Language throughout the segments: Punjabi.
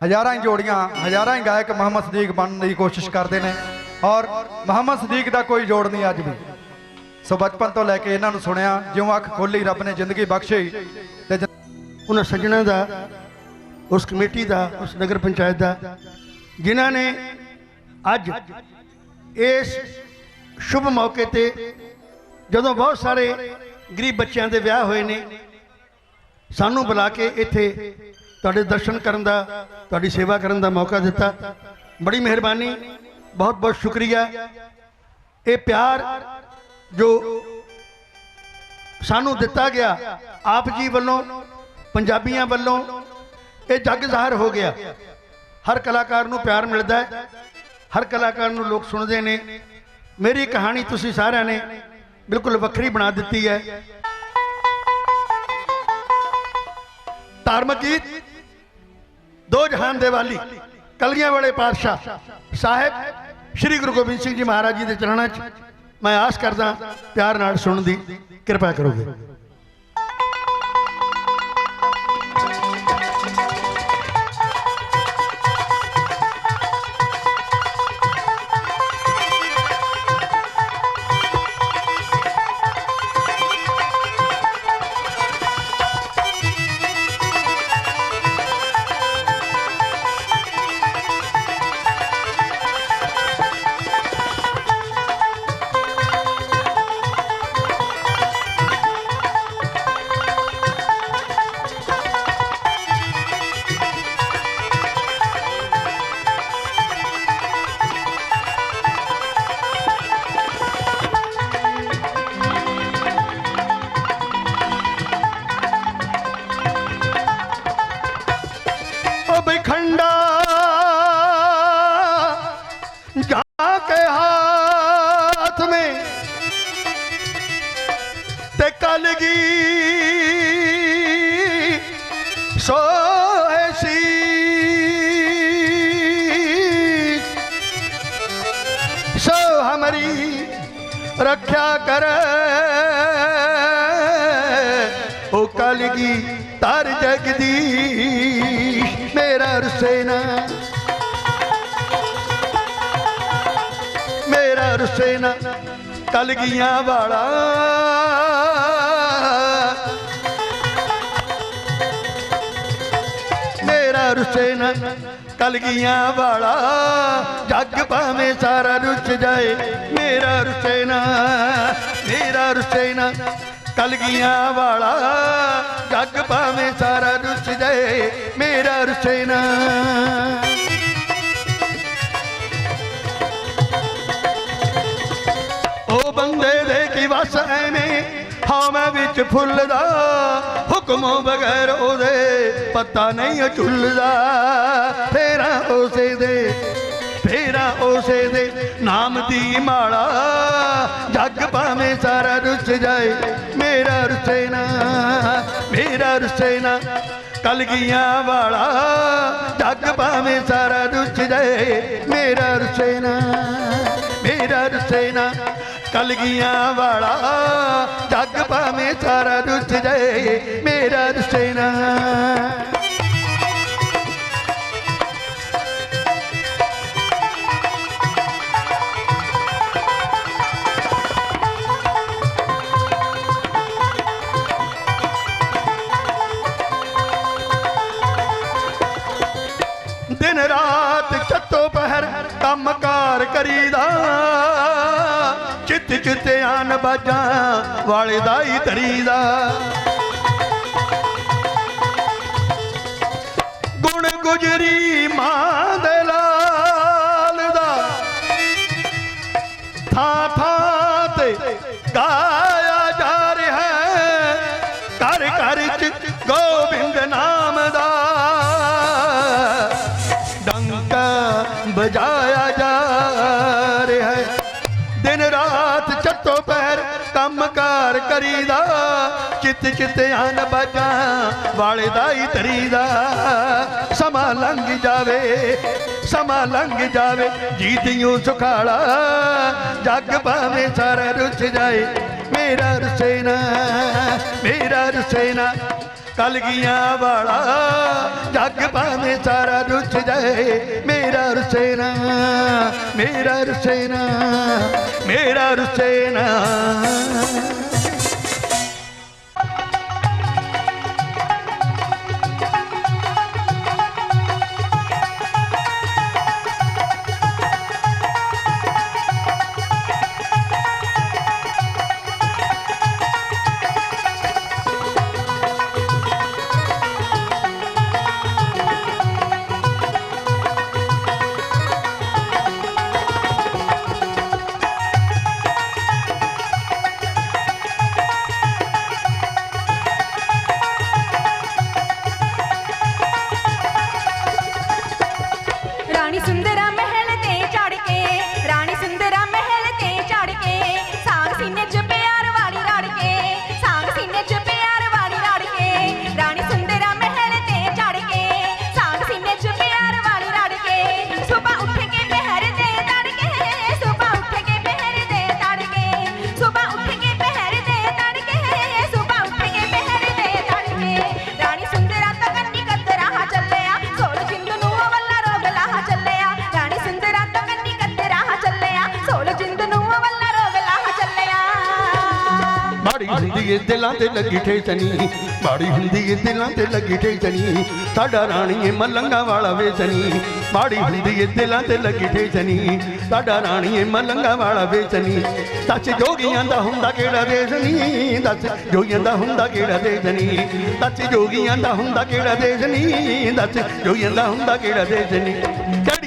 ਹਜ਼ਾਰਾਂ ਹੀ ਜੋੜੀਆਂ, ਹਜ਼ਾਰਾਂ ਹੀ ਗਾਇਕ ਮੁਹੰਮਦ ਸਦੀਕ ਬਣਨ ਦੀ ਕੋਸ਼ਿਸ਼ ਕਰਦੇ ਨੇ ਔਰ ਮੁਹੰਮਦ ਸਦੀਕ ਦਾ ਕੋਈ ਜੋੜ ਨਹੀਂ ਅੱਜ ਵੀ। ਸੋ ਬਚਪਨ ਤੋਂ ਲੈ ਕੇ ਇਹਨਾਂ ਨੂੰ ਸੁਣਿਆ, ਜਿਉਂ ਅੱਖ ਖੋਲੀ ਰੱਬ ਨੇ ਜ਼ਿੰਦਗੀ ਬਖਸ਼ੀ ਤੇ ਉਹਨਾਂ ਸੱਜਣਾਂ ਦਾ, ਉਸ ਕਮੇਟੀ ਦਾ, ਉਸ ਨਗਰ ਪੰਚਾਇਤ ਦਾ, ਜਿਨ੍ਹਾਂ ਨੇ ਅੱਜ ਇਸ ਸ਼ੁਭ ਮੌਕੇ ਤੇ ਜਦੋਂ ਬਹੁਤ ਸਾਰੇ ਗਰੀਬ ਬੱਚਿਆਂ ਦੇ ਵਿਆਹ ਹੋਏ ਨੇ, ਸਾਨੂੰ ਬੁਲਾ ਕੇ ਇੱਥੇ ਤੁਹਾਡੇ ਦਰਸ਼ਨ ਕਰਨ ਦਾ, ਤੁਹਾਡੀ ਸੇਵਾ ਕਰਨ ਦਾ ਮੌਕਾ ਦਿੱਤਾ। ਬੜੀ ਮਿਹਰਬਾਨੀ, ਬਹੁਤ ਬਹੁਤ ਸ਼ੁਕਰੀਆ। ਇਹ ਪਿਆਰ ਜੋ ਸਾਨੂੰ ਦਿੱਤਾ ਗਿਆ ਆਪ ਜੀ ਵੱਲੋਂ, ਪੰਜਾਬੀਆਂ ਵੱਲੋਂ, ਇਹ ਜੱਗ ਜ਼ਾਹਰ ਹੋ ਗਿਆ। ਹਰ ਕਲਾਕਾਰ ਨੂੰ ਪਿਆਰ ਮਿਲਦਾ ਹੈ, ਹਰ ਕਲਾਕਾਰ ਨੂੰ ਲੋਕ ਸੁਣਦੇ ਨੇ। ਮੇਰੀ ਕਹਾਣੀ ਤੁਸੀਂ ਸਾਰਿਆਂ ਨੇ ਬਿਲਕੁਲ ਵੱਖਰੀ ਬਣਾ ਦਿੱਤੀ ਹੈ। ਧਾਰਮਿਕ ਗੀਤ ਦੋ ਜਹਾਨ ਦੇ ਵਾਲੀ ਕਲਗੀਆਂ ਵਾਲੇ ਪਾਤਸ਼ਾਹ ਸਾਹਿਬ, ਸ੍ਰੀ ਗੁਰੂ ਗੋਬਿੰਦ ਸਿੰਘ ਜੀ ਮਹਾਰਾਜ ਜੀ ਦੇ ਚਰਨਾਂ 'ਚ ਮੈਂ ਆਸ ਕਰਦਾ ਪਿਆਰ ਨਾਲ ਸੁਣਨ ਦੀ ਕਿਰਪਾ ਕਰੋਗੇ। ਤੇ ਕਲਗੀ ਸੋਹੇਸੀ ਸੋ। ਹਮਰੀ ਰੱਖਿਆ ਕਰ। ਉਹ ਕਲਗੀ ਤਰ ਜਗਦੀ? ਮੇਰਾ ਰਸੇਨਾ ਮੇਰਾ ਰਸੇਨਾ ਕਲਗੀਆਂ ਵਾਲਾ ਮੇਰਾ ਰੁਸੇਨਾ ਕਲਗੀਆਂ ਵਾਲਾ। ਜੱਗ ਭਾਵੇਂ ਸਾਰਾ ਰੁੱਝ ਜਾਏ, ਮੇਰਾ ਰੁਸੇਨਾ ਮੇਰਾ ਰੁਸੇਨਾ ਕਲਗੀਆਂ ਵਾਲਾ। ਜੱਗ ਭਾਵੇਂ ਸਾਰਾ ਰੁੱਝ ਜਾਏ, ਮੇਰਾ ਰੁਸੇਨਾ ਉਹ ਬੰਦੇ ਦੇ ਕੀ ਵਸ ਐਵੇਂ ਹਾਵੇਂ ਵਿੱਚ ਫੁੱਲਦਾ। ਹੁਕਮ ਬਗੈਰ ਉਹਦੇ ਪਤਾ ਨਹੀਂ ਝੁੱਲਦਾ। ਫੇਰਾ ਉਸੇ ਦੇ, ਫੇਰਾ ਉਸੇ ਦੇ ਨਾਮ ਦੀ ਮਾਲਾ। ਜੱਗ ਭਾਵੇਂ ਸਾਰਾ ਰੁੱਸ ਜਾਏ, ਮੇਰਾ ਰੁਸੇਨਾ ਮੇਰਾ ਰੁਸੇਨਾ ਕਲਗੀਆਂ ਵਾਲਾ। ਜੱਗ ਭਾਵੇਂ ਸਾਰਾ ਰੁੱਸ ਜਾਏ, ਮੇਰਾ ਰੁਸੇਨਾ ਮੇਰਾ ਰੁਸੇਨਾ ਕਲਗੀਆਂ ਵਾਲਾ। ਜੱਗ ਭਾਵੇਂ ਸਾਰਾ ਰੁੱਸ ਜਾਏ ਮੇਰਾ ਰੁਸੇਨਾ ਕੰਮਕਾਰ ਕਰੀਦਾ। ਚਿੱਤ ਚਿੱਤ ਆਨ ਬਾਜਾਂ ਵਾਲੇ ਦਾ ਹੀ ਧਰੀਦਾ ਗੁਣ ਗੁਜਰੀ ਮਾਂ ਦੇ ਤਰੀਦਾ ਕਰੀਦਾ ਚਿੱਤ ਚਿੱਤ ਆਨ ਬਾਜਾਂ ਵਾਲੇ ਦਾ ਹੀ ਤਰੀਦਾ ਸਮਾਂ ਲੰਘ ਜਾਵੇ, ਸਮਾਂ ਲੰਘ ਜਾਵੇ ਜੀਤਿਓ ਸੁਖਾਲਾ। ਜੱਗ ਭਾਵੇਂ ਸਾਰਾ ਰੁੱਝ ਜਾਏ, ਮੇਰਾ ਰੁਸੇਨਾ ਮੇਰਾ ਰੁਸੇਨਾ। ਕਲਗੀਆਂ ਵਾਲਾ, ਜੱਗ ਭਾਵੇਂ ਸਾਰਾ ਰੁੱਸ ਜਾਏ, ਮੇਰਾ ਰੁਸੇਨਾ ਮੇਰਾ ਰੁਸੇਨਾ ਮੇਰਾ ਰੁਸੇਨਾ। ਤੇ ਲੱਗੀ ਠੇਸਨੀ ਮਾੜੀ ਹੁੰਦੀ ਏ ਦਿਲਾਂ ਤੇ ਲੱਗੀ ਠੇਸਨੀ ਸਾਡਾ ਰਾਣੀਏ ਮਲੰਗਾ ਵਾਲਾ ਵੇਚਣੀ। ਮਾੜੀ ਹੁੰਦੀ ਏ ਦਿਲਾਂ ਤੇ ਲੱਗੀ ਠੇਸਨੀ ਸਾਡਾ ਰਾਣੀਏ ਮਲੰਗਾ ਵਾਲਾ ਵੇਚਨੀ ਸੱਚ ਜੋਗੀਆਂ ਦਾ ਹੁੰਦਾ ਕਿਹੜਾ ਦੇਸਨੀ ਦੱਸ ਜੋਗੀਆਂ ਦਾ ਹੁੰਦਾ ਕਿਹੜਾ ਦੇਸਨੀ ਸੱਚ ਜੋਗੀਆਂ ਦਾ ਹੁੰਦਾ ਕਿਹੜਾ ਦੇਸਨੀ ਦੱਸ ਜੋਗੀਆਂ ਦਾ ਹੁੰਦਾ ਕਿਹੜਾ ਦੇਸਨੀ ਕਿਹੜੀ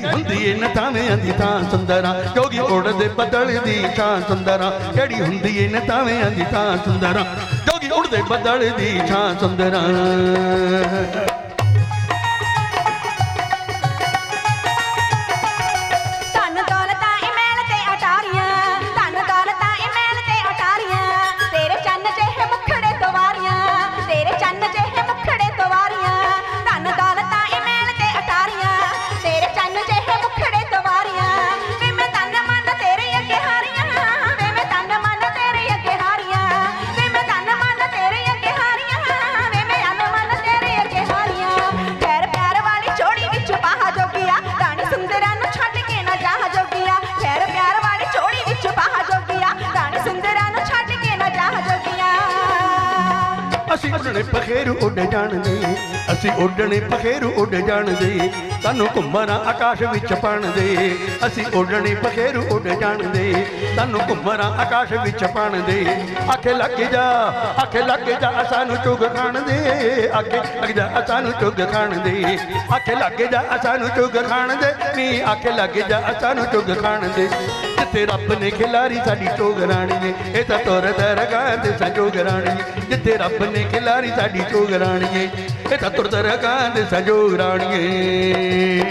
ਹੁੰਦੀ ਏ ਨਤਾਵੇਂ ਦੀ ਤਾਂ ਸੁੰਦਰਾ, ਜੋਗੀ ਉੜਦੇ ਬੱਦਲ ਦੀ ਥਾਂ ਸੁੰਦਰਾ। ਕਿਹੜੀ ਹੁੰਦੀ ਏ ਨਤਾਵੇਂ ਦੀ ਤਾਂ ਸੁੰਦਰਾ, ਜੋਗੀ ਉੜਦੇ ਬਦਲ ਦੀ ਥਾਂ ਸੁੰਦਰਾ। ਅਸੀਂ ਉੱਡਣੇ ਪਖੇਰੂ ਉੱਡ ਜਾਣਦੇ, ਸਾਨੂੰ ਘੁੰਮਣਾ ਆਕਾਸ਼ ਵਿੱਚ ਪਾਣਦੇ ਅਸੀਂ ਉੱਡਣੇ ਪਖੇਰੂ ਉੱਡ ਜਾਣਦੇ, ਸਾਨੂੰ ਘੁੰਮਣਾ ਆਕਾਸ਼ ਵਿੱਚ ਪਾਣਦੇ ਆਖੇ ਲੱਗ ਜਾ, ਆਖੇ ਲੱਗ ਜਾ, ਸਾਨੂੰ ਚੁਗ ਖਾਣਦੇ। ਆਖੇ ਲੱਗ ਜਾ, ਸਾਨੂੰ ਚੁਗ ਖਾਣਦੇ। ਆਖੇ ਲੱਗ ਜਾ, ਸਾਨੂੰ ਚੁਗ ਖਾਣਦੇ। ਨੀ, ਆਖੇ ਲੱਗ ਜਾ, ਸਾਨੂੰ ਚੁਗ ਖਾਣਦੇ। ਜਿੱਥੇ ਰੱਬ ਨੇ ਖਿਲਾਰੀ, ਸਾਡੀ ਟੋਗ ਰਾਣੀ ਇਹ ਤਾਂ ਤੁਰ ਦਰਗਾਹ ਤੇ ਸੰਜੋਗ ਰਾਣੀ ਜਿੱਥੇ ਰੱਬ ਨੇ ਖਿਲਾਰੀ, ਸਾਡੀ ਟੋਗ ਰਾਣੀ ਇਹ ਤਾਂ ਤੁਰ ਦਰਗਾਹ ਤੇ ਸੰਜੋਗ ਰਾਣੀਏ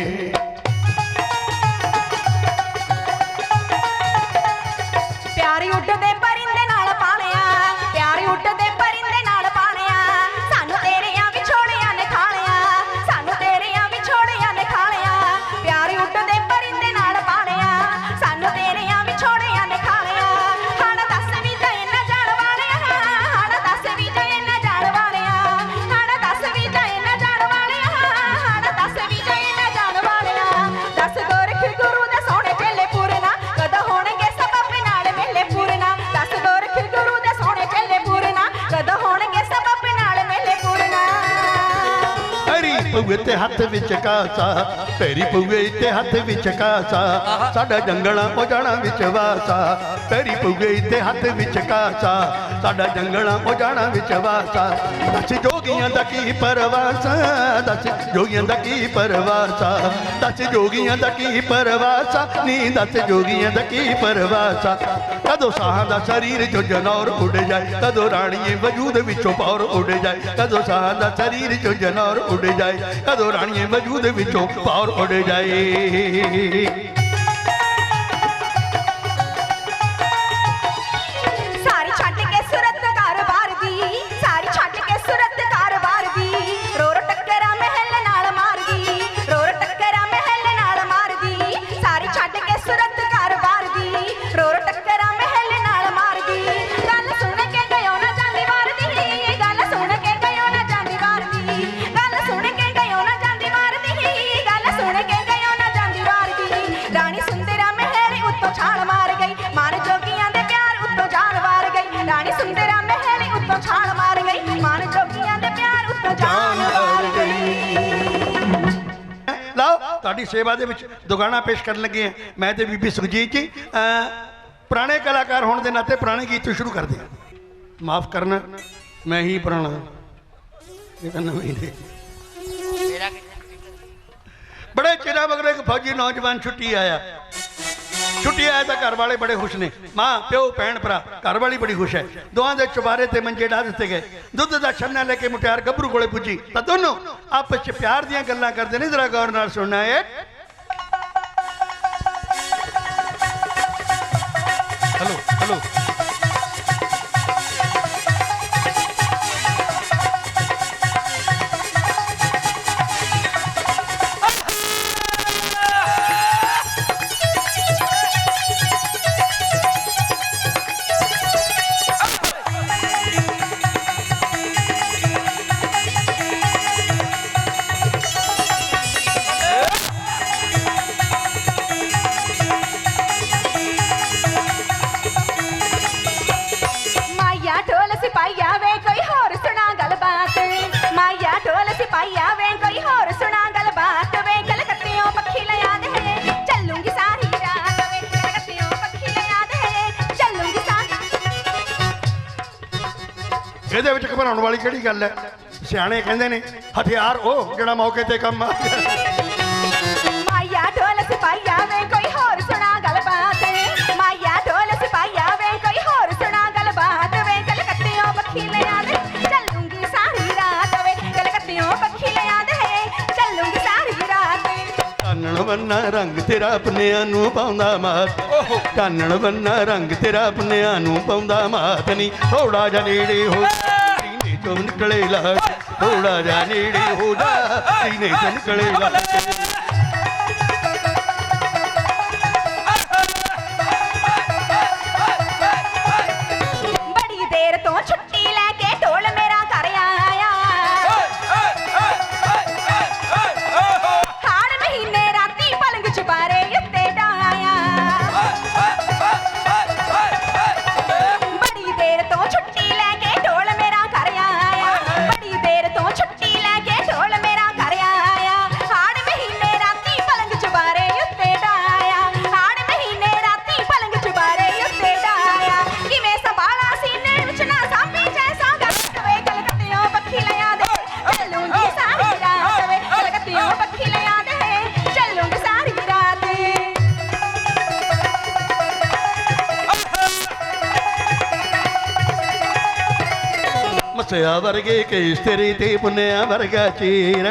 ਹੱਥ ਵਿੱਚ ਕਾਸਾ, ਤੇਰੀ ਪਊਏ ਤੇ ਹੱਥ ਵਿੱਚ ਕਾਸਾ, ਸਾਡਾ ਜੰਗਲਾਂ ਉਹ ਜਾਣਾ ਵਿੱਚ ਵਾਸਾ, ਤੇਰੀ ਪਊਏ ਤੇ ਹੱਥ ਵਿੱਚ ਕਾਸਾ ਸਾਡਾ ਜੰਗਲਾਂ ਉਹ ਜਾਣਾ ਵਿੱਚ ਵਾਸਾ। ਦੱਸ ਜੋਗੀਆਂ ਦਾ ਕੀ ਪਰਵਾਸਾ? ਦੱਸ ਜੋਗੀਆਂ ਦਾ ਕੀ ਪਰਵਾਸਾ? ਦੱਸ ਜੋਗੀਆਂ ਦਾ ਕੀ ਪਰਵਾਸਾ? ਨੀ ਦੱਸ ਜੋਗੀਆਂ ਦਾ ਕੀ ਪਰਵਾਸਾ? ਕਦੋਂ ਸਾਹ ਦਾ ਸਰੀਰ ਚੋਂ ਜਨੌਰ ਉੱਡ ਜਾਏ, ਕਦੋਂ ਰਾਣੀਏ ਵਜੂਦ ਵਿੱਚੋਂ ਪੌਰ ਉੱਡ ਜਾਏ, ਕਦੋਂ ਸਾਹਾਂ ਦਾ ਸਰੀਰ ਚੋਂ ਜਨੌਰ ਉੱਡ ਜਾਏ, ਕਦੋਂ ਰਾਣੀਏ ਵਜੂਦ ਵਿੱਚੋਂ ਪੌਰ ਉੱਡ ਜਾਏ। ਤੁਹਾਡੀ ਸੇਵਾ ਦੇ ਵਿੱਚ ਦੁਗਾਣਾ ਪੇਸ਼ ਕਰਨ ਲੱਗੇ ਆ ਮੈਂ ਤੇ ਬੀਬੀ ਸੁਖਜੀਤ ਜੀ ਪੁਰਾਣੇ ਕਲਾਕਾਰ ਹੋਣ ਦੇ ਨਾਤੇ ਪੁਰਾਣੇ ਗੀਤ ਤੋਂ ਸ਼ੁਰੂ ਕਰਦੇ ਆ ਮਾਫ ਕਰਨਾ ਮੈਂ ਹੀ ਪੁਰਾਣਾ। ਇਹ ਕਹਿੰਦਾ ਮਹੀਨੇ ਬੜੇ ਚਿਰਾਂ ਮਗਰੋਂ ਇੱਕ ਫੌਜੀ ਨੌਜਵਾਨ ਛੁੱਟੀ ਆਇਆ। ਛੁੱਟੀ ਆਇਆ ਤਾਂ ਘਰ ਵਾਲੇ ਬੜੇ ਖੁਸ਼ ਨੇ। ਮਾਂ, ਪਿਓ, ਭੈਣ, ਭਰਾ, ਘਰ ਵਾਲੀ ਬੜੀ ਖੁਸ਼ ਹੈ। ਦੋਹਾਂ ਦੇ ਚੁਬਾਰੇ ਤੇ ਮੰਜੇ ਢਾ ਦਿੱਤੇ ਗਏ। ਦੁੱਧ ਦਾ ਛੰਨਾ ਲੈ ਕੇ ਮੁਟਿਆਰ ਗੱਭਰੂ ਕੋਲੇ ਪੁੱਜੀ। ਤਾਂ ਦੋਨੋਂ ਆਪਸ ਵਿੱਚ ਪਿਆਰ ਦੀਆਂ ਗੱਲਾਂ ਕਰਦੇ ਨੇ। ਜ਼ਰਾ ਗੌਰ ਨਾਲ ਸੁਣਨਾ ਹੈ। ਹਲੋ ਹਲੋ ਇਹਦੇ ਵਿੱਚ ਘਬਰਾਉਣ ਵਾਲੀ ਕਿਹੜੀ ਗੱਲ ਹੈ? ਸਿਆਣੇ ਕਹਿੰਦੇ ਨੇ ਹਥਿਆਰ ਉਹ ਜਿਹੜਾ ਮੌਕੇ ਤੇ ਕੰਮ ਆ। ਮਾਇਆ ਢੋਲ ਸਿਪਾਈਆ ਵੇ ਕੋਈ ਹੋਰ ਸੁਣਾ ਗੱਲਬਾਤ। ਮਾਇਆ ਢੋਲ ਸਿਪਾਈਆ ਵੇ ਕੋਈ ਹੋਰ ਸੁਣਾ ਗੱਲਬਾਤ ਵੇ। ਕਲਕੱਤਿਓਂ ਪੱਖੀ ਲਿਆ ਦੇ ਚੱਲੂਗੀ ਸਾਰੀ ਰਾਤ ਵੇ। ਕਲਕੱਤਿਓਂ ਪੱਖੀ ਲਿਆ ਦੇ ਚੱਲੂਗੀ ਸਾਰੀ ਰਾਤ ਚਾਨਣ ਬੰਨਾ ਰੰਗ ਤੇਰਾ ਪਨਿਆਂ ਨੂੰ ਪਾਉਂਦਾ ਮਾਤ। ਚਾਨਣ ਬੰਨਾ ਰੰਗ ਤੇਰਾ ਪਨਿਆਂ ਨੂੰ ਪਾਉਂਦਾ ਮਾਤ। ਨਹੀਂ ਥੋੜਾ ਜਿਹਾ ਨੇੜੇ ਹੋ ਸੀਨੇ ਚੋਂ ਨਿਕਲੇ ਲਾ ਥੋੜਾ ਜਿਹਾ ਮਸਿਆ ਵਰਗੇ ਕੇਸ ਤੇਰੀ ਤੇ ਪੁੰਨਿਆ ਵਰਗਾ ਚੀਰ।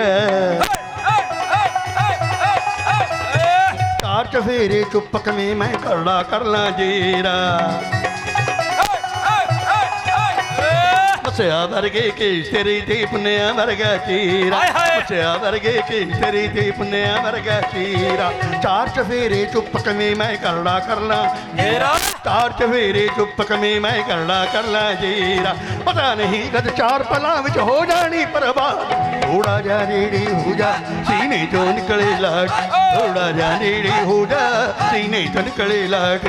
ਚਾਰ ਚਫੇਰੇ ਚੁੱਪ ਕਵੇਂ ਮੈਂ ਕਰੜਾ ਕਰ ਲਾਂ ਜੀਰਾ। ਮਸਿਆ ਵਰਗੇ ਕੇਸ ਤੇਰੀ ਤੇ ਪੁੰਨਿਆ ਵਰਗਾ ਚੀਰਾ। ਮਸਿਆ ਵਰਗੇ ਕੇਸ ਤੇਰੀ ਤੇ ਪੁੰਨਿਆ ਵਰਗਾ ਚੀਰਾ ਚਾਰ ਚਫੇਰੇ ਚੁੱਪ ਕਵੇਂ ਮੈਂ ਕਰੜਾ ਕਰ ਲਾਂ ਮੇਰਾ? ਚਾਰ ਚਵੇਰੇ ਚੁੱਪ ਕਮੇ ਮੈਂ ਕਰਨਾ ਕਰ ਲਾ ਜੀਰਾ। ਪਤਾ ਨਹੀਂ ਕਦ ਚਾਰ ਪਲਾਂ ਵਿੱਚ ਹੋ ਜਾਣੀ ਪਰਵਾਹ। ਥੋੜਾ ਜਿਹਾ ਨੇੜੇ ਹੋ ਜਾ ਸੀਨੇ ਚੋਂ ਨਿਕਲੇ ਲਾਟ। ਥੋੜਾ ਜਿਹਾ ਨੇੜੇ ਹੋ ਜਾ ਸੀਨੇ ਚੋਂ ਨਿਕਲੇ ਲਾਟ।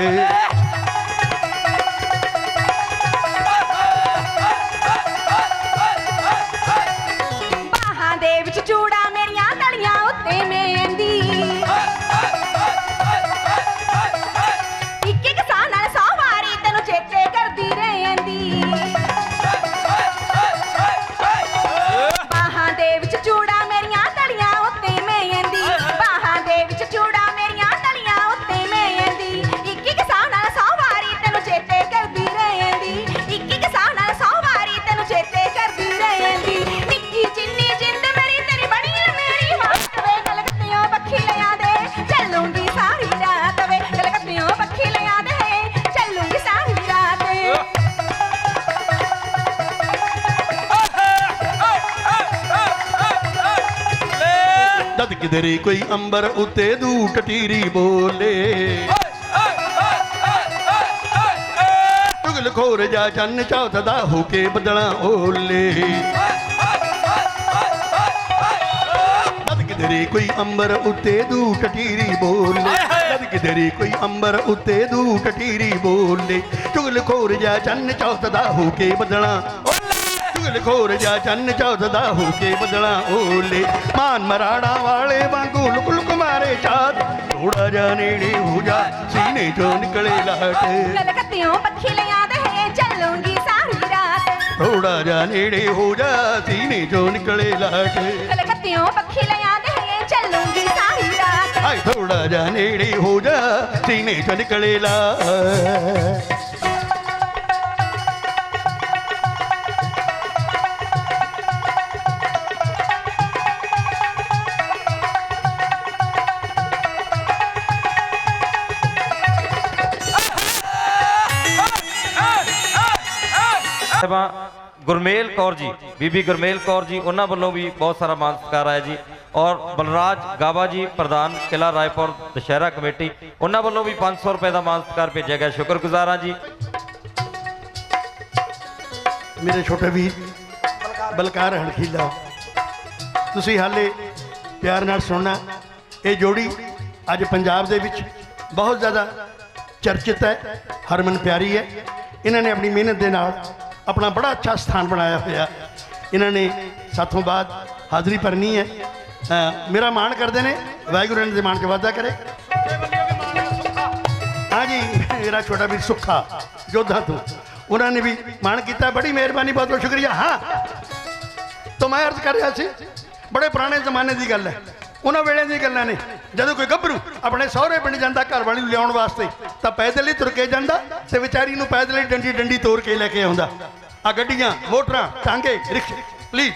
ਕਿਧਰੇ ਕੋਈ ਅੰਬਰ ਉੱਤੇ ਦੂ ਟਟੀਰੀ ਬੋਲੇ। ਟੁਗਲ ਖੋਰ ਜਾ ਚੰਨ ਚੌਥਦਾ ਹੋ ਕੇ ਬਦਲਾਂ ਓਲੇ। ਕਿਧਰੇ ਕੋਈ ਅੰਬਰ ਉੱਤੇ ਦੂ ਟਟੀਰੀ ਬੋਲੇ। ਜਦ ਕਿਧਰੇ ਕੋਈ ਅੰਬਰ ਉੱਤੇ ਦੂ ਟਟੀਰੀ ਬੋਲੇ। ਚੁਗਲ ਖੋਰ ਜਾ ਚੰਨ ਚੌਥਦਾ ਹੋ ਕੇ ਬਦਲਾਂ ਚੁਗਲ ਖੋਰ ਜਾ ਚੰਨ ਚੌਥ ਦਾ ਹੋ ਕੇ ਬਦਲਾ ਓਲੇ। ਮਾਨ ਮਰਾੜਾ ਵਾਲੇ ਵਾਂਗੂ ਲੁਕ ਲੁਕ ਮਾਰੇ ਚਾਤ ਥੋੜਾ ਜਾ ਨੇੜੇ ਹੋ ਜਾ ਸੀਨੇ ਚੋਂ ਨਿਕਲੇ ਲਾਟ। ਕਲਕੱਤਿਓਂ ਪੱਖੀ ਲਿਆ ਦੇ ਚੱਲੂੰਗੀ ਸਾਰੀ ਰਾਤ। ਥੋੜਾ ਜਾ ਨੇੜੇ ਹੋ ਜਾ ਸੀਨੇ ਚੋਂ ਨਿਕਲੇ ਲਾਟ। ਕਲਕੱਤਿਓਂ ਪੱਖੀ ਲਿਆ ਦੇ ਚੱਲੂੰਗੀ ਸਾਰੀ ਰਾਤ। ਹਾਏ ਥੋੜਾ ਜਾ ਨੇੜੇ ਹੋ ਜਾ ਸੀਨੇ ਚੋਂ ਨਿਕਲੇ ਲਾਟ। ਸਾਹਿਬਾਂ, ਗੁਰਮੇਲ ਕੌਰ ਜੀ, ਬੀਬੀ ਗੁਰਮੇਲ ਕੌਰ ਜੀ, ਉਹਨਾਂ ਵੱਲੋਂ ਵੀ ਬਹੁਤ ਸਾਰਾ ਮਾਨ ਸਤਿਕਾਰ ਆਇਆ ਜੀ। ਔਰ ਬਲਰਾਜ ਗਾਵਾ ਜੀ, ਪ੍ਰਧਾਨ ਕਿਲਾ ਰਾਏਪੁਰ ਦੁਸ਼ਹਿਰਾ ਕਮੇਟੀ, ਉਹਨਾਂ ਵੱਲੋਂ ਵੀ 500 ਰੁਪਏ ਦਾ ਮਾਨ ਸਤਿਕਾਰ ਭੇਜਿਆ ਗਿਆ। ਸ਼ੁਕਰਗੁਜ਼ਾਰ ਹਾਂ ਜੀ। ਮੇਰੇ ਛੋਟੇ ਵੀਰ, ਬਲਕਾਰ ਹਣਖੀਲਾ ਤੁਸੀਂ ਹਾਲੇ ਪਿਆਰ ਨਾਲ ਸੁਣਨਾ, ਇਹ ਜੋੜੀ ਅੱਜ ਪੰਜਾਬ ਦੇ ਵਿੱਚ ਬਹੁਤ ਜ਼ਿਆਦਾ ਚਰਚਿਤ ਹੈ, ਹਰਮਨ ਪਿਆਰੀ ਹੈ। ਇਹਨਾਂ ਨੇ ਆਪਣੀ ਮਿਹਨਤ ਦੇ ਨਾਲ ਆਪਣਾ ਬੜਾ ਅੱਛਾ ਸਥਾਨ ਬਣਾਇਆ ਹੋਇਆ। ਇਹਨਾਂ ਨੇ ਸਾਥੋਂ ਬਾਅਦ ਹਾਜ਼ਰੀ ਭਰਨੀ ਹੈ। ਮੇਰਾ ਮਾਣ ਕਰਦੇ ਨੇ, ਵਾਹਿਗੁਰੂ ਇਹਨਾਂ ਦੇ ਮਾਣ 'ਚ ਵਾਧਾ ਕਰੇ। ਹਾਂਜੀ ਮੇਰਾ ਛੋਟਾ ਵੀਰ ਸੁੱਖਾ ਜੋਧਾ ਤੋਂ। ਉਹਨਾਂ ਨੇ ਵੀ ਮਾਣ ਕੀਤਾ, ਬੜੀ ਮਿਹਰਬਾਨੀ, ਬਹੁਤ ਬਹੁਤ ਸ਼ੁਕਰੀਆ। ਹਾਂ, ਤੋਂ ਮੈਂ ਅਰਜ਼ ਕਰ ਰਿਹਾ ਸੀ, ਬੜੇ ਪੁਰਾਣੇ ਜ਼ਮਾਨੇ ਦੀ ਗੱਲ ਹੈ। ਉਹਨਾਂ ਵੇਲੇ ਦੀ ਗੱਲਾਂ ਨੇ। ਜਦੋਂ ਕੋਈ ਗੱਭਰੂ ਆਪਣੇ ਸਹੁਰੇ ਪਿੰਡ ਜਾਂਦਾ ਘਰ ਵਾਲੀ ਨੂੰ ਲਿਆਉਣ ਵਾਸਤੇ ਤਾਂ ਪੈਦਲ ਹੀ ਤੁਰ ਕੇ ਜਾਂਦਾ ਤੇ ਵਿਚਾਰੀ ਨੂੰ ਪੈਦਲ ਹੀ ਡੰਡੀ ਡੰਡੀ ਤੋੜ ਕੇ ਲੈ ਕੇ ਆਉਂਦਾ। ਆ ਗੱਡੀਆਂ, ਮੋਟਰਾਂ, ਟਾਂਗੇ, ਰਿਕਸ਼ੇ। ਪਲੀਜ਼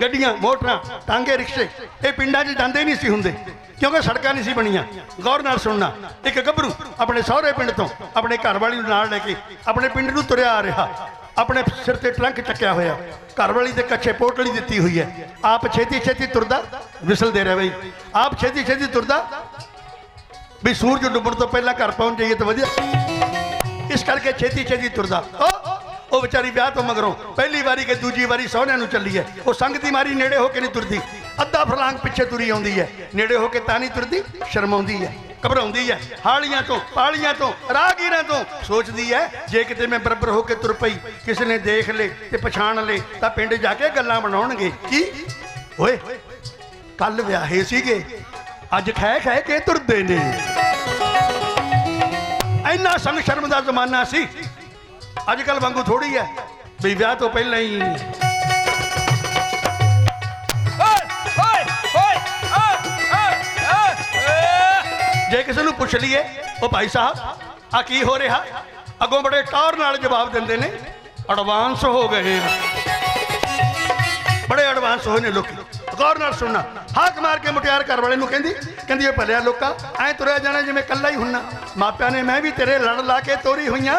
ਗੱਡੀਆਂ, ਮੋਟਰਾਂ, ਟਾਂਗੇ, ਰਿਕਸ਼ੇ। ਇਹ ਪਿੰਡਾਂ 'ਚ ਜਾਂਦੇ ਨਹੀਂ ਸੀ ਹੁੰਦੇ, ਕਿਉਂਕਿ ਸੜਕਾਂ ਨਹੀਂ ਸੀ ਬਣੀਆਂ। ਗੌਰ ਨਾਲ ਸੁਣਨਾ, ਇੱਕ ਗੱਭਰੂ ਆਪਣੇ ਸਹੁਰੇ ਪਿੰਡ ਤੋਂ ਆਪਣੇ ਘਰ ਵਾਲੀ ਨੂੰ ਨਾਲ ਲੈ ਕੇ ਆਪਣੇ ਪਿੰਡ ਨੂੰ ਤੁਰਿਆ ਆ ਰਿਹਾ। ਆਪਣੇ ਸਿਰ ਤੇ ਟਰੰਕ ਚੱਕਿਆ ਹੋਇਆ। ਘਰ ਵਾਲੀ ਦੇ ਕੱਛੇ ਪੋਟਲੀ ਦਿੱਤੀ ਹੋਈ ਹੈ। ਆਪ ਛੇਤੀ ਛੇਤੀ ਤੁਰਦਾ ਵਿਸਲ ਦੇ ਰਿਹਾ ਬਈ। ਆਪ ਛੇਤੀ ਛੇਤੀ ਤੁਰਦਾ ਵੀ ਸੂਰਜ ਡੁੱਬਣ ਤੋਂ ਪਹਿਲਾਂ ਘਰ ਪਹੁੰਚ ਜਾਈਏ ਤਾਂ ਵਧੀਆ। ਇਸ ਕਰਕੇ ਛੇਤੀ ਛੇਤੀ ਤੁਰਦਾ। ਉਹ ਵਿਚਾਰੀ ਵਿਆਹ ਤੋਂ ਮਗਰੋਂ ਪਹਿਲੀ ਵਾਰੀ ਕਿ ਦੂਜੀ ਵਾਰੀ ਸਹੁਰਿਆਂ ਨੂੰ ਚੱਲੀ ਹੈ। ਉਹ ਸੰਗ ਦੀ ਮਾਰੀ ਨੇੜੇ ਹੋ ਕੇ ਨਹੀਂ ਤੁਰਦੀ। ਅੱਧਾ ਫਲਾਂਗ ਪਿੱਛੇ ਤੁਰੀ ਆਉਂਦੀ ਹੈ। ਨੇੜੇ ਹੋ ਕੇ ਤਾਂ ਨਹੀਂ ਤੁਰਦੀ, ਸ਼ਰਮਾਉਂਦੀ ਹੈ। ਘਬਰਾਉਂਦੀ ਹੈ। ਹਾਲੀਆਂ ਤੋਂ, ਪਾਲੀਆਂ ਤੋਂ, ਰਾਹਗੀਰਾਂ ਤੋਂ ਸੋਚਦੀ ਹੈ, ਜੇ ਕਿਤੇ ਮੈਂ ਬਰਬਰ ਹੋ ਕੇ ਤੁਰ ਪਈ, ਕਿਸੇ ਨੇ ਦੇਖ ਲੇ ਤੇ ਪਛਾਣ ਲੇ, ਤਾਂ ਪਿੰਡ ਜਾ ਕੇ ਗੱਲਾਂ ਬਣਾਉਣਗੇ। ਕੀ? ਓਏ ਕੱਲ ਵਿਆਹੇ ਸੀਗੇ। ਅੱਜ ਖੈ ਖੈ ਕੇ ਤੁਰਦੇ ਨੇ। ਇੰਨਾ ਸੰਗ ਸ਼ਰਮ ਦਾ ਜ਼ਮਾਨਾ ਸੀ। ਅੱਜ ਕੱਲ ਵਾਂਗੂ ਥੋੜੀ ਹੈ ਵੀ ਵਿਆਹ ਤੋਂ ਪਹਿਲਾਂ ਹੀ। ਜੇ ਕਿਸੇ ਨੂੰ ਪੁੱਛ ਲਈਏ ਉਹ ਭਾਈ ਸਾਹਿਬ ਆ ਕੀ ਹੋ ਰਿਹਾ? ਅੱਗੋਂ ਬੜੇ ਟੌਰ ਨਾਲ ਜਵਾਬ ਦਿੰਦੇ ਨੇ ਐਡਵਾਂਸ ਹੋ ਗਏ। ਬੜੇ ਐਡਵਾਂਸ ਹੋਏ ਨੇ ਲੋਕੀ। ਗੌਰ ਨਾਲ ਸੁਣਨਾ। ਹਾਕ ਮਾਰ ਕੇ ਮੁਟਿਆਰ ਘਰ ਵਾਲੇ ਨੂੰ ਕਹਿੰਦੀ ਕਹਿੰਦੀ ਇਹ ਭਲਿਆ ਲੋਕਾ, ਐ ਤੁਰਿਆ ਜਾਣਾ ਜਿਵੇਂ ਕੱਲਾ ਹੀ ਹੁੰਨਾ। ਮਾਪਿਆਂ ਨੇ, ਮੈਂ ਵੀ ਤੇਰੇ ਲੜ ਲਾ ਕੇ ਤੋਰੀ ਹੋਈਆਂ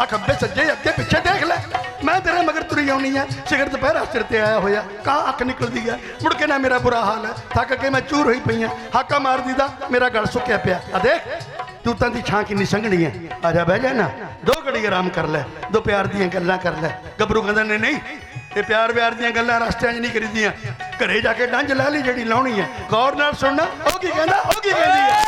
ਆ। ਖੱਬੇ ਸੱਜੇ ਅੱਗੇ ਪਿੱਛੇ ਦੇਖ ਲੈ। ਮੈਂ ਤੇਰੇ ਮਗਰ ਤੁਰੀ ਆਉਣੀ ਆ। ਸਿਗਰਟ ਦੁਪਹਿਰਾ ਸਿਰ ਤੇ ਆਇਆ ਹੋਇਆ। ਕਾਂ ਅੱਖ ਨਿਕਲਦੀ ਆ? ਮੁੜ ਕੇ ਨਾ ਮੇਰਾ ਬੁਰਾ ਹਾਲ ਹੈ ਥੱਕ ਕੇ ਮੈਂ ਚੂਰ ਹੋਈ ਪਈ ਆ। ਹਾਕਾ ਮਾਰਦੀ ਦਾ ਮੇਰਾ ਗਲ ਸੁੱਕਿਆ ਪਿਆ। ਆ ਦੇਖ ਤੂਤਾਂ ਦੀ ਛਾਂ ਕਿੰਨੀ ਸੰਘਣੀ ਹੈ ਆ ਜਾ ਬਹਿ ਜਾ ਨਾ। ਦੋ ਘੜੀ ਆਰਾਮ ਕਰ ਲੈ, ਦੋ ਪਿਆਰ ਦੀਆਂ ਗੱਲਾਂ ਕਰ ਲੈ। ਗੱਭਰੂ ਕਹਿੰਦਾ ਨੇ ਨਹੀਂ ਇਹ ਪਿਆਰ ਵਿਆਰ ਦੀਆਂ ਗੱਲਾਂ ਰਸਤਿਆਂ 'ਚ ਨਹੀਂ ਕਰੀਦੀਆਂ। ਘਰੇ ਜਾ ਕੇ ਡੰਜ ਲਾ ਲਈ ਜਿਹੜੀ ਲਾਉਣੀ ਹੈ ਗੌਰ ਨਾਲ ਸੁਣਨਾ। ਉਹ ਕੀ ਕਹਿੰਦਾ? ਉਹ ਕੀ ਕਹਿੰਦੀ ਹੈ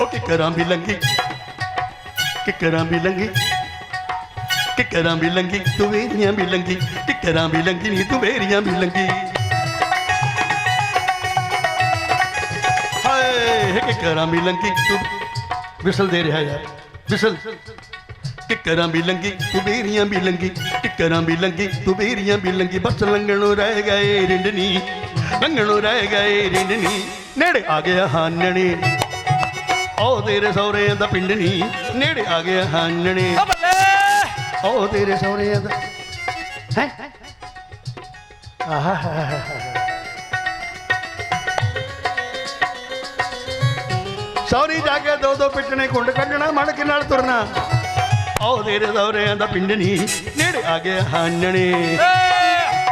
ਉਹ ਕਿਕਰਾਂ ਵੀ ਲੰਗੀ। ਕਿਕਰਾਂ ਵੀ ਲੰਗੀ। ਕਿਕਰਾਂ ਵੀ ਲੰਗੀ। ਤੂੰ ਵੇਰੀਆਂ ਵੀ ਲੰਗੀ। ਕਿਕਰਾਂ ਵੀ ਲੰਗੀ। ਨਹੀਂ ਤੂੰ ਵੇਰੀਆਂ ਵੀ ਲੰਗੀ। ਹਾਏ ਕਿਕਰਾਂ ਵੀ ਲੰਗੀ ਤੂੰ? ਵਿਸਲ ਦੇ ਰਿਹਾ ਯਾਰ ਵਿਸਲ ਕਿਕਰਾਂ ਵੀ ਲੰਗੀ ਤੂੰ? ਵੇਰੀਆਂ ਵੀ ਲੰਗੀ ਕਿਕਰਾਂ ਵੀ ਲੰਗੀ ਤੂੰ? ਵੇਰੀਆਂ ਵੀ ਲੰਗੀ ਬਸ ਲੰਗਣੋਂ ਰਹਿ ਗਏ ਰਿੰਡਨੀ ਲੰਗਣੋਂ ਰਹਿ ਗਏ ਰਿੰਡਨੀ। ਨੇੜੇ ਆ ਗਿਆ ਹਾਨਣੀ ਉਹ ਤੇਰੇ ਸਹੁਰੇ ਦਾ ਪਿੰਡ ਨਹੀਂ ਨੇੜੇ ਆ ਗਿਆ ਹਾਨਣੇ ਉਹ ਤੇਰੇ ਸਹੁਰੇ ਦਾ ਹੈ? ਆਹਾ ਸੌਰੀ ਜਾ ਕੇ ਦੋ ਦੋ ਪਿੱਟਣੇ ਕੁੰਡ ਕੱਢਣਾ ਮੜ ਕੇ ਨਾਲ ਤੁਰਨਾ। ਉਹ ਤੇਰੇ ਸਹੁਰਿਆਂ ਦਾ ਪਿੰਡ ਨਹੀਂ ਨੇੜੇ ਆ ਗਿਆ ਹਾਨਣੇ।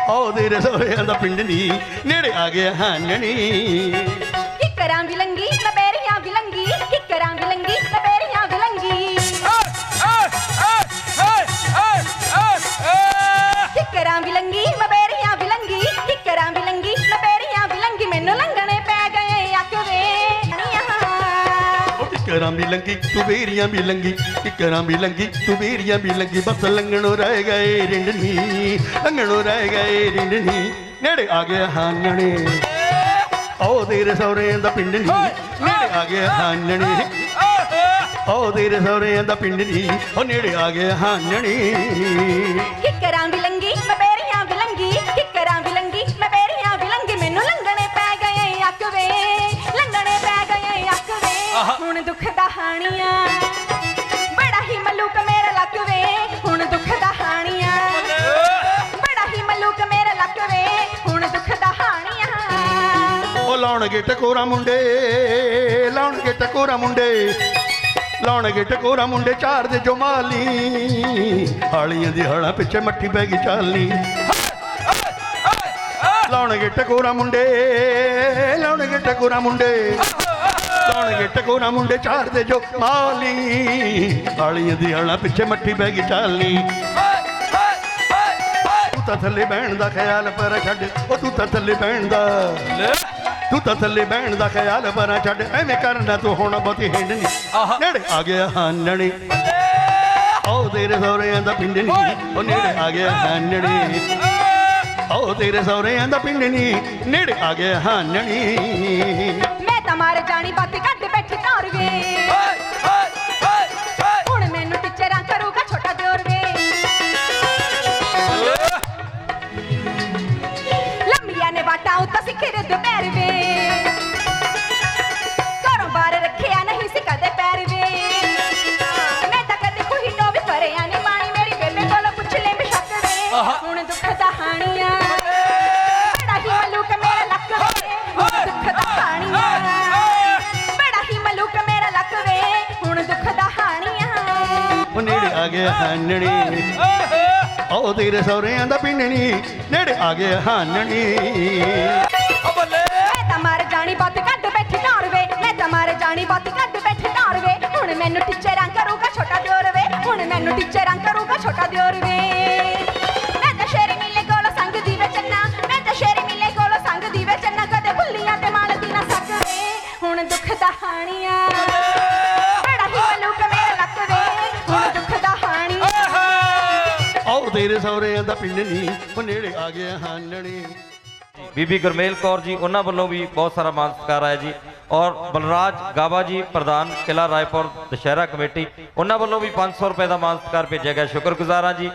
ਉਹ ਤੇਰੇ ਸਹੁਰਿਆਂ ਦਾ ਪਿੰਡ ਨਹੀਂ ਨੇੜੇ ਆ ਗਿਆ ਹਾਨਣੇ। ਲੰਗੀ ਤੂੰ ਬੇਰੀਆਂ ਵੀ ਲੰਗੀ ਕਿਕਰਾਂ ਵੀ ਲੰਗੀ ਤੂੰ ਬੇਰੀਆਂ ਵੀ ਲੰਗੀ। ਬਸ ਲੰਗਣੋਂ ਰਹਿ ਗਏ ਰਿੰਡਨੀ ਲੰਗਣੋਂ ਰਹਿ ਗਏ ਰਿੰਡਨੀ। ਨੇੜੇ ਆ ਗਿਆ ਹਾਨਣੇ ਉਹ ਤੇਰੇ ਸਹੁਰਿਆਂ ਦਾ ਪਿੰਡ ਨੀ। ਨੇੜੇ ਆ ਗਿਆ ਹਾਨਣੇ। ਉਹ ਤੇਰੇ ਸਹੁਰਿਆਂ ਦਾ ਪਿੰਡ ਨੀ ਉਹ ਨੇੜੇ ਆ ਗਿਆ ਹਾਨਣੇ। ਕਿੱਕਰਾਂ ਵੀ ਲੰਗੀ ਹੁਣ ਦੁੱਖ ਦਾ ਹਾਣੀਆਂ ਬੜਾ ਹੀ ਮਲੂਕ ਮੇਰਾ ਲੱਕ ਵੇ। ਹੁਣ ਦੁੱਖ ਦਾ ਹਾਣੀਆਂ ਬੜਾ ਹੀ ਮਲੂਕ ਮੇਰਾ ਲੱਕ ਵੇ। ਹੁਣ ਦੁੱਖ ਦਾ ਹਾਣੀਆਂ ਉਹ ਲਾਉਣਗੇ ਟਕੋਰਾ ਮੁੰਡੇ ਲਾਉਣਗੇ ਟਕੋਰਾ ਮੁੰਡੇ। ਲਾਉਣਗੇ ਟਕੋਰਾ ਮੁੰਡੇ ਚਾਰ ਦੇ ਜੋ ਮਾਲੀ। ਹਾਲੀਆਂ ਦੀ ਹੜਾ ਪਿੱਛੇ ਮੱਠੀ ਪੈ ਗਈ ਚਾਲੀ। ਲਾਉਣਗੇ ਟਕੋਰਾ ਮੁੰਡੇ ਲਾਉਣਗੇ ਟਕੋਰਾ ਮੁੰਡੇ। ਲਾਉਣਗੇ ਟਕੋਰਾ ਮੁੰਡੇ ਚਾਰ ਦੇ ਜੋ ਮਾਲੀ। ਹਾਲੀਆਂ ਦੀ ਹੜਾ ਪਿੱਛੇ ਮੱਠੀ ਪੈ ਗਈ ਚਾਲੀ ਤੂੰ ਤਾਂ ਥੱਲੇ ਬਹਿਣ ਦਾ ਖਿਆਲ ਪਰ ਛੱਡ ਉਹ ਤੂੰ ਤਾਂ ਥੱਲੇ ਬਹਿਣ ਦਾ। ਤੂੰ ਤਾਂ ਥੱਲੇ ਬਹਿਣ ਦਾ ਖਿਆਲ ਪਰ ਛੱਡ ਐਵੇਂ ਕਰਨਾ ਤੂੰ ਹੁਣ ਬਹੁਤੀ ਹਿੰਡ ਨਹੀਂ। ਨੇੜੇ ਆ ਗਿਆ ਹਾਨਣੀ। ਉਹ ਤੇਰੇ ਸਹੁਰਿਆਂ ਦਾ ਪਿੰਡ ਨਹੀਂ ਉਹ ਨੇੜੇ ਆ ਗਿਆ ਹਾਨਣੀ। ਉਹ ਤੇਰੇ ਸਹੁਰਿਆਂ ਦਾ ਪਿੰਡ ਨਹੀਂ ਨੇੜੇ ਆ ਗਿਆ ਹਾਨਣੀ ਮੈਂ ਤਾਂ ਮਾਰ ਜਾਣੀ ਬਾਤ ਕੱਢ ਬੈਠੀ ਘਰ ਵੇ ਹੁਣ ਗਿਆ ਹਾਨਣੀ ਉਹ ਤੇਰੇ ਸਹੁਰਿਆਂ ਦਾ ਪਿੰਡ ਨਹੀਂ ਨੇੜੇ ਆ ਗਿਆ ਹਾਨਣੀ ਮੈਂ ਤਾਂ ਮਰ ਜਾਣੀ ਬੱਤ ਕੱਢ ਬੈਠੀ ਘਰ ਵੇ। ਮੈਂ ਤਾਂ ਮਰ ਜਾਣੀ ਬੱਤ ਕੱਢ ਬੈਠੀ ਘਰ ਵੇ। ਹੁਣ ਮੈਨੂੰ ਟੀਚਰਾਂ ਕਰੂਗਾ ਛੋਟਾ ਦਿਓਰ ਵੇ। ਹੁਣ ਮੈਨੂੰ ਟੀਚਰਾਂ ਕਰੂਗਾ ਛੋਟਾ ਦਿਓਰ ਵੇ। ਤੇਰੇ ਸਹੁਰਿਆਂ ਦਾ ਪਿੰਡ ਨਹੀਂ ਉਹ ਨੇੜੇ ਆ ਗਿਆ ਹਾਨਣੀ। ਬੀਬੀ ਗੁਰਮੇਲ ਕੌਰ ਜੀ, ਉਹਨਾਂ ਵੱਲੋਂ ਵੀ ਬਹੁਤ ਸਾਰਾ ਮਾਨ ਸਤਿਕਾਰ ਆਇਆ ਜੀ। ਔਰ ਬਲਰਾਜ ਗਾਵਾ ਜੀ, ਪ੍ਰਧਾਨ ਕਿਲਾ ਰਾਏਪੁਰ ਦੁਸ਼ਹਿਰਾ ਕਮੇਟੀ, ਉਹਨਾਂ ਵੱਲੋਂ ਵੀ 500 ਰੁਪਏ ਦਾ ਮਾਨ ਸਤਿਕਾਰ ਭੇਜਿਆ ਗਿਆ। ਸ਼ੁਕਰਗੁਜ਼ਾਰਾਂ ਜੀ।